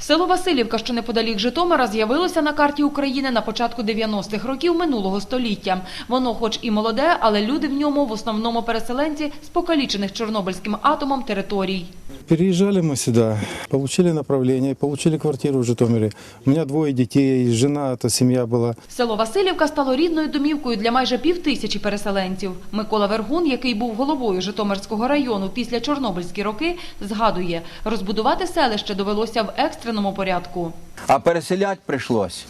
Село Васильівка, що неподалік Житомира, з'явилося на карті України на початку 90-х років минулого століття. Воно хоч і молоде, але люди в ньому в основному переселенці з покалічених Чорнобильським атомом територій. Переезжали мы сюда, получили направление, получили квартиру в Житомире. У меня двое детей, жена, это семья была. Село Васильівка стало рідною домівкою для майже півтисячі переселенців. Микола Вергун, який був головою Житомирського району після Чорнобильські роки, згадує, розбудувати селище довелося в екстреному порядку. А переселять прийшлось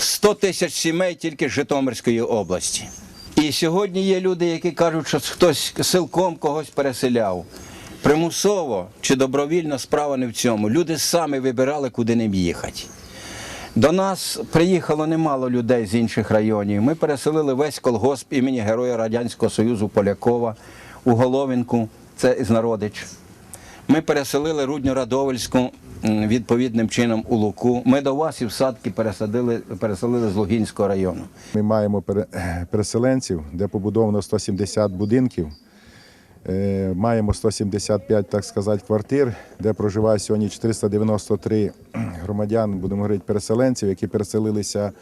100 тисяч сімей тільки з Житомирської області. І сьогодні є люди, які кажуть, що хтось силком когось переселяв. Примусово чи добровільно справа не в цьому. Люди самі вибирали, куди ним їхати. До нас приїхало немало людей з інших районів. Ми переселили весь колгосп імені Героя Радянського Союзу Полякова у Головінку, це із Народич. Ми переселили Рудню Радовельську м, відповідним чином у Луку. Ми до вас і в садки пересадили, переселили з Лугінського району. Ми маємо пере- переселенців, де побудовано 170 будинків. Е, Маємо 175, так сказати, квартир, де проживає сьогодні 493 громадян, будемо говорити, переселенців, які переселилися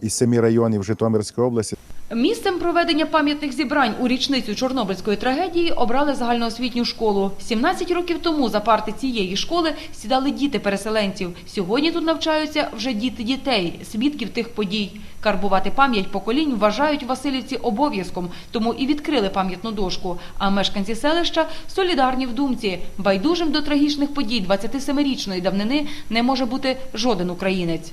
із семи районів Житомирської області. Місцем проведення пам'ятних зібрань у річницю Чорнобильської трагедії обрали загальноосвітню школу. 17 років тому за парти цієї школи сідали діти переселенців. Сьогодні тут навчаються вже діти дітей, свідків тих подій. Карбувати пам'ять поколінь вважають Васильівці обов'язком, тому і відкрили пам'ятну дошку. А мешканці селища солідарні в думці. Байдужим до трагічних подій 27-річної давнини не може бути жоден українець.